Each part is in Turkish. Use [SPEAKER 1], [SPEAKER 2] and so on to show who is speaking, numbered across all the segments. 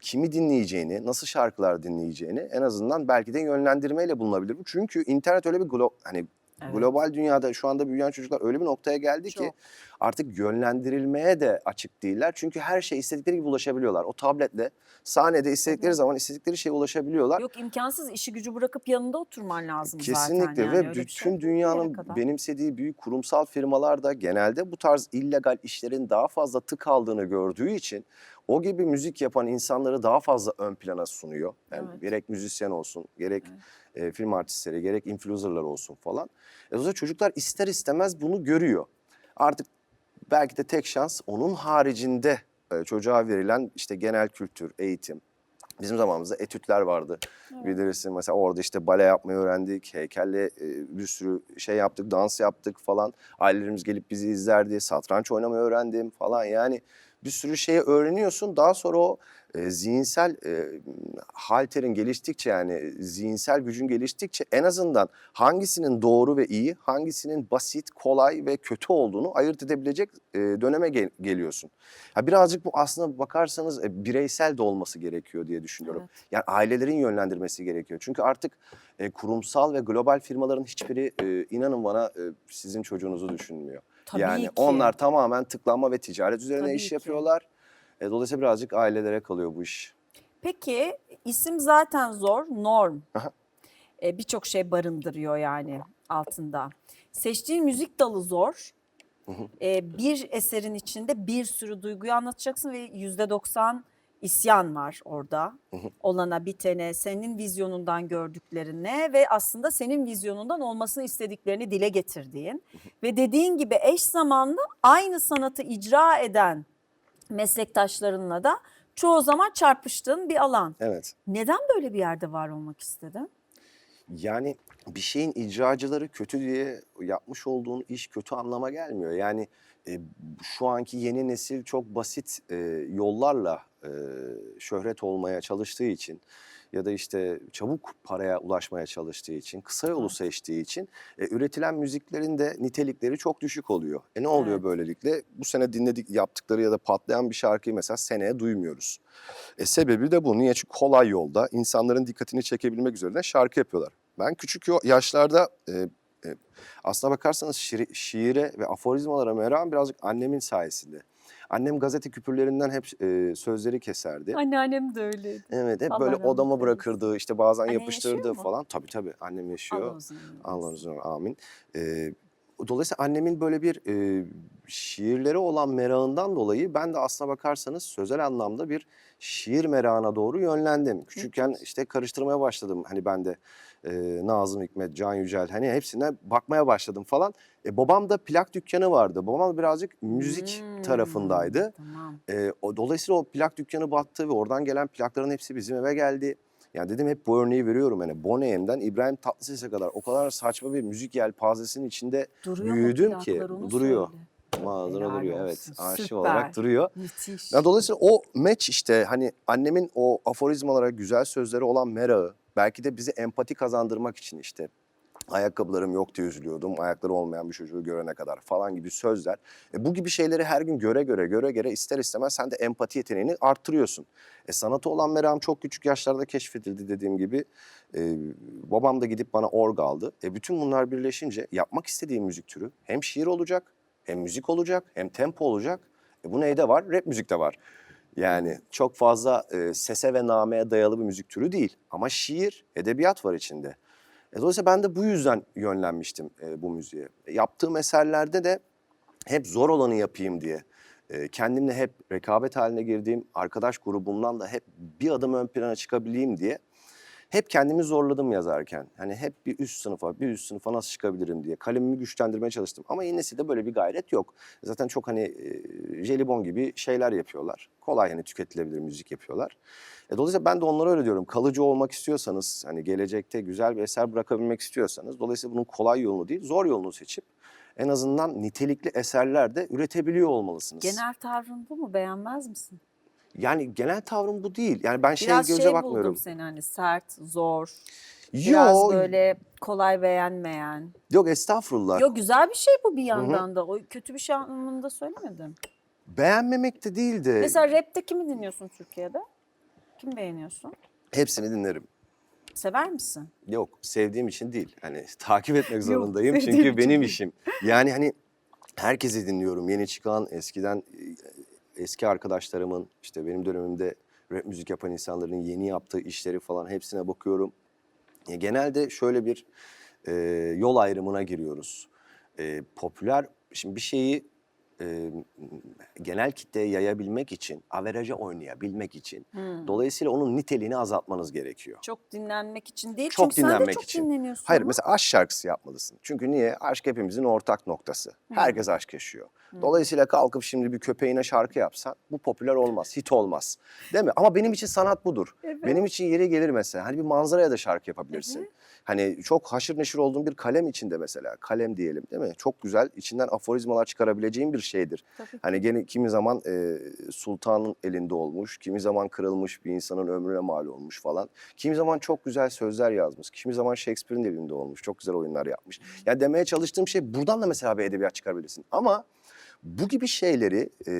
[SPEAKER 1] kimi dinleyeceğini, nasıl şarkılar dinleyeceğini en azından belki de yönlendirmeyle bulunabilir bu. Çünkü internet öyle bir glo- hani
[SPEAKER 2] Evet.
[SPEAKER 1] global dünyada şu anda büyüyen çocuklar öyle bir noktaya geldi ki
[SPEAKER 2] Çok.
[SPEAKER 1] Artık yönlendirilmeye de açık değiller. Çünkü her şey istedikleri gibi ulaşabiliyorlar. O tabletle sahnede istedikleri zaman istedikleri şeye ulaşabiliyorlar.
[SPEAKER 2] Yok imkansız işi gücü bırakıp yanında oturman lazım
[SPEAKER 1] Kesinlikle
[SPEAKER 2] zaten. Yani.
[SPEAKER 1] ve bütün
[SPEAKER 2] şey
[SPEAKER 1] dünyanın benimsediği büyük kurumsal firmalar da genelde bu tarz illegal işlerin daha fazla tık aldığını gördüğü için o gibi müzik yapan insanları daha fazla ön plana sunuyor. Yani
[SPEAKER 2] Evet.
[SPEAKER 1] gerek müzisyen olsun, gerek e, film artistleri, gerek influencerlar olsun falan. E, o zaman çocuklar ister istemez bunu görüyor. Artık belki de tek şans onun haricinde e, çocuğa verilen işte genel kültür, eğitim. Bizim zamanımızda etütler vardı. Bilirsin mesela orada işte bale yapmayı öğrendik, heykelle e, bir sürü şey yaptık, dans yaptık falan. Ailelerimiz gelip bizi izlerdi, satranç oynamayı öğrendim falan. Yani bir sürü şeyi öğreniyorsun. Daha sonra o e, zihinsel e, halterin geliştikçe yani zihinsel gücün geliştikçe en azından hangisinin doğru ve iyi, hangisinin basit, kolay ve kötü olduğunu ayırt edebilecek e, döneme gel- geliyorsun. Ha, birazcık bu aslında bakarsanız e, bireysel de olması gerekiyor diye düşünüyorum.
[SPEAKER 2] Evet.
[SPEAKER 1] Yani ailelerin yönlendirmesi gerekiyor. Çünkü artık e, kurumsal ve global firmaların hiçbiri e, inanın bana e, sizin çocuğunuzu düşünmüyor.
[SPEAKER 2] Tabii
[SPEAKER 1] yani
[SPEAKER 2] ki.
[SPEAKER 1] onlar tamamen tıklanma ve ticaret üzerine
[SPEAKER 2] Tabii
[SPEAKER 1] iş
[SPEAKER 2] ki.
[SPEAKER 1] yapıyorlar. E, dolayısıyla birazcık ailelere kalıyor bu iş.
[SPEAKER 2] Peki isim zaten zor, norm.
[SPEAKER 1] Aha.
[SPEAKER 2] E, Birçok şey barındırıyor yani altında. Seçtiğin müzik dalı zor. E, bir eserin içinde bir sürü duyguyu anlatacaksın ve yüzde doksan isyan var orada. Olana bitene, senin vizyonundan gördüklerine ve aslında senin vizyonundan olmasını istediklerini dile getirdiğin. Ve dediğin gibi eş zamanlı aynı sanatı icra eden meslektaşlarınla da çoğu zaman çarpıştığın bir alan.
[SPEAKER 1] Evet.
[SPEAKER 2] Neden böyle bir yerde var olmak istedin?
[SPEAKER 1] Yani bir şeyin icracıları kötü diye yapmış olduğun iş kötü anlama gelmiyor. Yani e, şu anki yeni nesil çok basit e, yollarla e, şöhret olmaya çalıştığı için ya da işte çabuk paraya ulaşmaya çalıştığı için, kısa yolu seçtiği için e, üretilen müziklerin de nitelikleri çok düşük oluyor. E ne oluyor
[SPEAKER 2] Evet.
[SPEAKER 1] böylelikle? Bu sene dinledik yaptıkları ya da patlayan bir şarkıyı mesela seneye duymuyoruz. E, sebebi de bu. Niye? Çünkü kolay yolda insanların dikkatini çekebilmek üzerine şarkı yapıyorlar. Ben küçük yaşlarda e, e, aslına bakarsanız şiire ve aforizmalara meram birazcık annemin sayesinde. Annem gazete küpürlerinden hep e, sözleri keserdi.
[SPEAKER 2] Anneannem de öyleydi.
[SPEAKER 1] Evet hep
[SPEAKER 2] Allah
[SPEAKER 1] böyle odama bırakırdı işte bazen
[SPEAKER 2] Annen
[SPEAKER 1] yapıştırdı falan. Tabii tabii annem yaşıyor.
[SPEAKER 2] Allah uzun ömür versin.
[SPEAKER 1] Amin. Ee, dolayısıyla annemin böyle bir e, şiirlere olan merakından dolayı ben de aslına bakarsanız sözel anlamda bir şiir merakına doğru yönlendim. Küçükken işte karıştırmaya başladım hani ben de e, Nazım Hikmet, Can Yücel hani hepsine bakmaya başladım falan. E, babam da plak dükkanı vardı. Babam birazcık müzik
[SPEAKER 2] Hmm,
[SPEAKER 1] tarafındaydı.
[SPEAKER 2] Tamam.
[SPEAKER 1] E, o, dolayısıyla o plak dükkanı battı ve oradan gelen plakların hepsi bizim eve geldi. Yani dedim hep bu örneği veriyorum hani Boneyem'den İbrahim Tatlıses'e kadar o kadar saçma bir müzik yelpazesinin içinde
[SPEAKER 2] Duruyor
[SPEAKER 1] büyüdüm ki duruyor. Mağazada duruyor evet arşiv
[SPEAKER 2] süper.
[SPEAKER 1] olarak duruyor.
[SPEAKER 2] Müthiş.
[SPEAKER 1] Ya dolayısıyla o meç işte hani annemin o aforizmalara güzel sözleri olan merağı belki de bize empati kazandırmak için işte ayakkabılarım yok diye üzülüyordum ayakları olmayan bir çocuğu görene kadar falan gibi sözler. E, bu gibi şeyleri her gün göre göre göre göre ister istemez sen de empati yeteneğini arttırıyorsun. E, sanata olan merakım çok küçük yaşlarda keşfedildi dediğim gibi. E, babam da gidip bana org aldı. E, bütün bunlar birleşince yapmak istediğim müzik türü hem şiir olacak hem müzik olacak hem tempo olacak. E, bu neyde var? Rap müzikte var. Yani çok fazla e, sese ve nameye dayalı bir müzik türü değil. Ama şiir, edebiyat var içinde. E, dolayısıyla ben de bu yüzden yönlenmiştim e, bu müziğe. Yaptığım eserlerde de hep zor olanı yapayım diye. e, kendimle hep rekabet haline girdiğim arkadaş grubumdan da hep bir adım ön plana çıkabileyim diye hep kendimi zorladım yazarken. Hani hep bir üst sınıfa, bir üst sınıfa nasıl çıkabilirim diye kalemimi güçlendirmeye çalıştım. Ama yine de böyle bir gayret yok. Zaten çok hani e, jelibon gibi şeyler yapıyorlar. Kolay hani tüketilebilir müzik yapıyorlar. E, dolayısıyla ben de onlara öyle diyorum. Kalıcı olmak istiyorsanız, hani gelecekte güzel bir eser bırakabilmek istiyorsanız, dolayısıyla bunun kolay yolunu değil, zor yolunu seçip en azından nitelikli eserler de üretebiliyor olmalısınız.
[SPEAKER 2] Genel tavrın bu mu? Beğenmez misin?
[SPEAKER 1] Yani genel tavrım bu değil. Yani ben şey
[SPEAKER 2] Biraz
[SPEAKER 1] göze
[SPEAKER 2] şey
[SPEAKER 1] bakmıyorum.
[SPEAKER 2] buldum seni hani sert, zor, biraz
[SPEAKER 1] Yo,
[SPEAKER 2] böyle kolay beğenmeyen.
[SPEAKER 1] yok estağfurullah.
[SPEAKER 2] Yok güzel bir şey bu bir yandan da. O kötü bir şey anlamında söylemedim.
[SPEAKER 1] Beğenmemek de değildi.
[SPEAKER 2] Mesela rapte kimi dinliyorsun Türkiye'de? Kim beğeniyorsun?
[SPEAKER 1] Hepsini dinlerim.
[SPEAKER 2] Sever misin?
[SPEAKER 1] Yok sevdiğim için değil. Hani takip etmek zorundayım
[SPEAKER 2] sevdiğim
[SPEAKER 1] çünkü benim işim. Yani hani herkesi dinliyorum. Yeni çıkan eskiden eski arkadaşlarımın işte benim dönemimde rap müzik yapan insanların yeni yaptığı işleri falan hepsine bakıyorum. Genelde şöyle bir e, yol ayrımına giriyoruz. E, popüler şimdi bir şeyi e, genel kitleye yayabilmek için, averaja oynayabilmek için
[SPEAKER 2] Hmm.
[SPEAKER 1] dolayısıyla onun niteliğini azaltmanız gerekiyor.
[SPEAKER 2] Çok dinlenmek için değil.
[SPEAKER 1] Çok
[SPEAKER 2] Çünkü sen de
[SPEAKER 1] dinlenmek
[SPEAKER 2] çok
[SPEAKER 1] için.
[SPEAKER 2] dinleniyorsun.
[SPEAKER 1] Hayır
[SPEAKER 2] ama.
[SPEAKER 1] mesela aşk şarkısı yapmalısın. Çünkü niye? Aşk hepimizin ortak noktası. Herkes aşk yaşıyor. Dolayısıyla kalkıp şimdi bir köpeğine şarkı yapsan bu popüler olmaz, hit olmaz. Değil mi? Ama benim için sanat budur.
[SPEAKER 2] Evet.
[SPEAKER 1] Benim için yeri gelir mesela. Hani bir manzaraya da şarkı yapabilirsin. Hani çok haşır neşir olduğun bir kalem içinde mesela. Kalem diyelim değil mi? Çok güzel içinden aforizmalar çıkarabileceğin bir şeydir.
[SPEAKER 2] Tabii.
[SPEAKER 1] Hani gene kimi zaman e, sultanın elinde olmuş, kimi zaman kırılmış bir insanın ömrüne mal olmuş falan. Kimi zaman çok güzel sözler yazmış, kimi zaman Shakespeare'in elinde olmuş, çok güzel oyunlar yapmış. Yani demeye çalıştığım şey buradan da mesela bir edebiyat çıkarabilirsin. Ama bu gibi şeyleri e,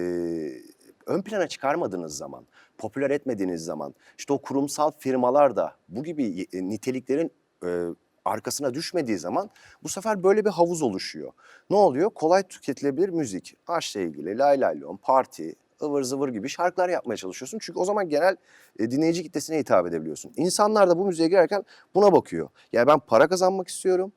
[SPEAKER 1] ön plana çıkarmadığınız zaman, popüler etmediğiniz zaman, işte o kurumsal firmalar da bu gibi niteliklerin e, arkasına düşmediği zaman bu sefer böyle bir havuz oluşuyor. Ne oluyor? Kolay tüketilebilir müzik, aşkla ilgili, lay lay lom, parti, ıvır zıvır gibi şarkılar yapmaya çalışıyorsun. Çünkü o zaman genel e, dinleyici kitlesine hitap edebiliyorsun. İnsanlar da bu müziğe girerken buna bakıyor. Yani ben para kazanmak istiyorum.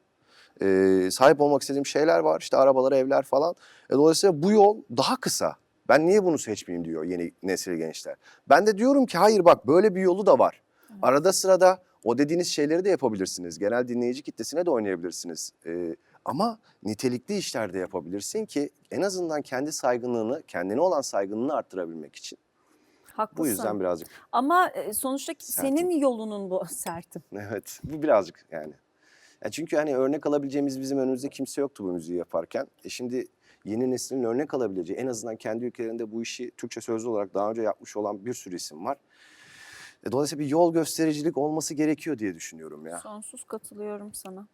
[SPEAKER 1] E, sahip olmak istediğim şeyler var. İşte arabalar, evler falan. E, dolayısıyla bu yol daha kısa. Ben niye bunu seçmeyeyim diyor yeni nesil gençler. Ben de diyorum ki hayır bak böyle bir yolu da var. Arada sırada o dediğiniz şeyleri de yapabilirsiniz. Genel dinleyici kitlesine de oynayabilirsiniz. Ee, ama nitelikli işler de yapabilirsin ki en azından kendi saygınlığını, kendine olan saygınlığını arttırabilmek için.
[SPEAKER 2] Haklısın.
[SPEAKER 1] Bu yüzden birazcık
[SPEAKER 2] Ama e, sonuçta
[SPEAKER 1] Sertim.
[SPEAKER 2] senin yolunun bu sertim.
[SPEAKER 1] evet bu birazcık yani. Ya çünkü hani örnek alabileceğimiz bizim önümüzde kimse yoktu bu müziği yaparken. E şimdi yeni neslin örnek alabileceği en azından kendi ülkelerinde bu işi Türkçe sözlü olarak daha önce yapmış olan bir sürü isim var. E, dolayısıyla bir yol göstericilik olması gerekiyor diye düşünüyorum ya.
[SPEAKER 2] Sonsuz katılıyorum sana.